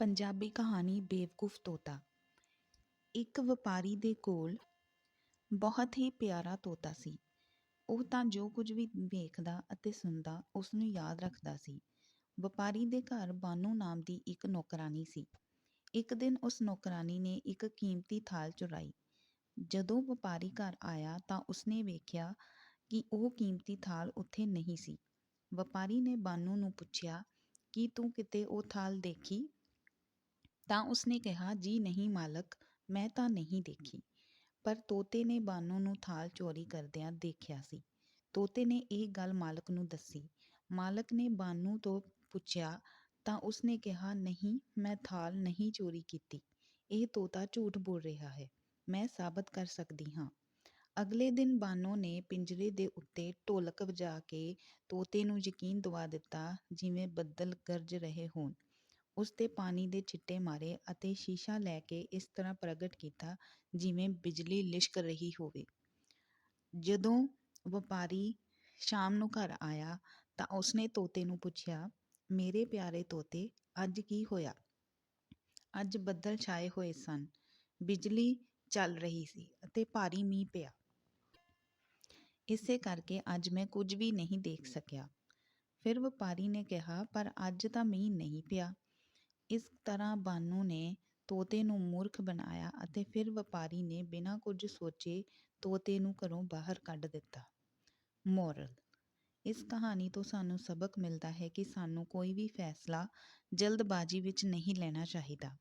ਪੰਜਾਬੀ ਕਹਾਣੀ ਬੇਵਕੂਫ ਤੋਤਾ। ਇੱਕ ਵਪਾਰੀ ਦੇ ਕੋਲ ਬਹੁਤ ਹੀ ਪਿਆਰਾ ਤੋਤਾ ਸੀ। ਉਹ ਤਾਂ ਜੋ ਕੁਝ ਵੀ ਵੇਖਦਾ ਅਤੇ ਸੁਣਦਾ ਉਸ ਨੂੰ ਯਾਦ ਰੱਖਦਾ ਸੀ। ਵਪਾਰੀ ਦੇ ਘਰ ਬਾਨੂ ਨਾਮ ਦੀ ਇੱਕ ਨੌਕਰਾਨੀ ਸੀ। ਇੱਕ ਦਿਨ ਉਸ ਨੌਕਰਾਨੀ ਨੇ ਇੱਕ ਕੀਮਤੀ ਥਾਲ ਚੁਰਾਈ। ਜਦੋਂ ਵਪਾਰੀ ਘਰ ਆਇਆ ਤਾਂ ਉਸਨੇ ਵੇਖਿਆ ਕਿ ਉਹ ਕੀਮਤੀ ਥਾਲ ਉੱਥੇ ਨਹੀਂ ਸੀ। ਵਪਾਰੀ ਨੇ ਬਾਨੂ ਨੂੰ ਪੁੱਛਿਆ, ਕਿ ਤੂੰ ਕਿਤੇ ਉਹ ਥਾਲ ਦੇਖੀ? ਤਾਂ ਉਸਨੇ ਕਿਹਾ, ਜੀ ਨਹੀਂ ਮਾਲਕ, ਮੈਂ ਤਾਂ ਨਹੀਂ ਦੇਖੀ। ਪਰ ਤੋਤੇ ਨੇ ਬਾਨੂ ਨੂੰ ਥਾਲ ਚੋਰੀ ਕਰਦਿਆਂ ਦੇਖਿਆ ਸੀ। ਤੋਤੇ ਨੇ ਇਹ ਗੱਲ ਮਾਲਕ ਨੂੰ ਦੱਸੀ। ਮਾਲਕ ਨੇ ਬਾਨੂ ਤੋਂ ਪੁੱਛਿਆ, ਤਾਂ ਉਸਨੇ ਕਿਹਾ, ਨਹੀਂ, ਮੈਂ ਥਾਲ ਨਹੀਂ ਚੋਰੀ ਕੀਤੀ। ਇਹ ਤੋਤਾ ਝੂਠ ਬੋਲ ਰਿਹਾ ਹੈ। ਮੈਂ ਸਾਬਤ ਕਰ ਸਕਦੀ ਹਾਂ। ਅਗਲੇ ਦਿਨ ਬਾਨੋ ਨੇ ਪਿੰਜਰੇ ਦੇ ਉੱਤੇ ਢੋਲਕ ਵਜਾ ਕੇ ਤੋਤੇ ਨੂੰ ਯਕੀਨ ਦਿਵਾ ਦਿੱਤਾ, ਜਿਵੇਂ ਬੱਦਲ ਗਰਜ ਰਹੇ ਹੋਣ। ਉਸ ਤੇ ਪਾਣੀ ਦੇ ਛਿੱਟੇ ਮਾਰੇ ਅਤੇ ਸ਼ੀਸ਼ਾ ਲੈ ਕੇ ਇਸ ਤਰ੍ਹਾਂ ਪ੍ਰਗਟ ਕੀਤਾ ਜਿਵੇਂ ਬਿਜਲੀ ਲਿਸ਼ਕ ਰਹੀ ਹੋਵੇ। ਜਦੋਂ ਵਪਾਰੀ ਸ਼ਾਮ ਨੂੰ ਘਰ ਆਇਆ ਤਾਂ ਉਸਨੇ ਤੋਤੇ ਨੂੰ ਪੁੱਛਿਆ, ਮੇਰੇ ਪਿਆਰੇ ਤੋਤੇ, ਅੱਜ ਕੀ ਹੋਇਆ? ਅੱਜ ਬੱਦਲ ਛਾਏ ਹੋਏ ਸਨ। ਬਿਜਲੀ ਚੱਲ ਰਹੀ ਸੀ ਅਤੇ ਭਾਰੀ ਮੀਂਹ ਪਿਆ। ਇਸੇ ਕਰਕੇ ਅੱਜ ਮੈਂ ਕੁਝ ਵੀ ਨਹੀਂ ਦੇਖ ਸਕਿਆ। ਫਿਰ ਵਪਾਰੀ ਨੇ ਕਿਹਾ, ਪਰ ਅੱਜ ਤਾਂ ਮੀਂਹ ਨਹੀਂ ਪਿਆ। ਇਸ ਤਰ੍ਹਾਂ ਬਾਨੂ ਨੇ ਤੋਤੇ ਨੂੰ ਮੂਰਖ ਬਣਾਇਆ ਅਤੇ ਫਿਰ ਵਪਾਰੀ ਨੇ ਬਿਨਾਂ ਕੁਝ ਸੋਚੇ ਤੋਤੇ ਨੂੰ ਘਰੋਂ ਬਾਹਰ ਕੱਢ ਦਿੱਤਾ। ਮੋਰਲ, ਇਸ ਕਹਾਣੀ ਤੋਂ ਸਾਨੂੰ ਸਬਕ ਮਿਲਦਾ ਹੈ ਕਿ ਸਾਨੂੰ ਕੋਈ ਵੀ ਫੈਸਲਾ ਜਲਦਬਾਜ਼ੀ ਵਿੱਚ ਨਹੀਂ ਲੈਣਾ ਚਾਹੀਦਾ।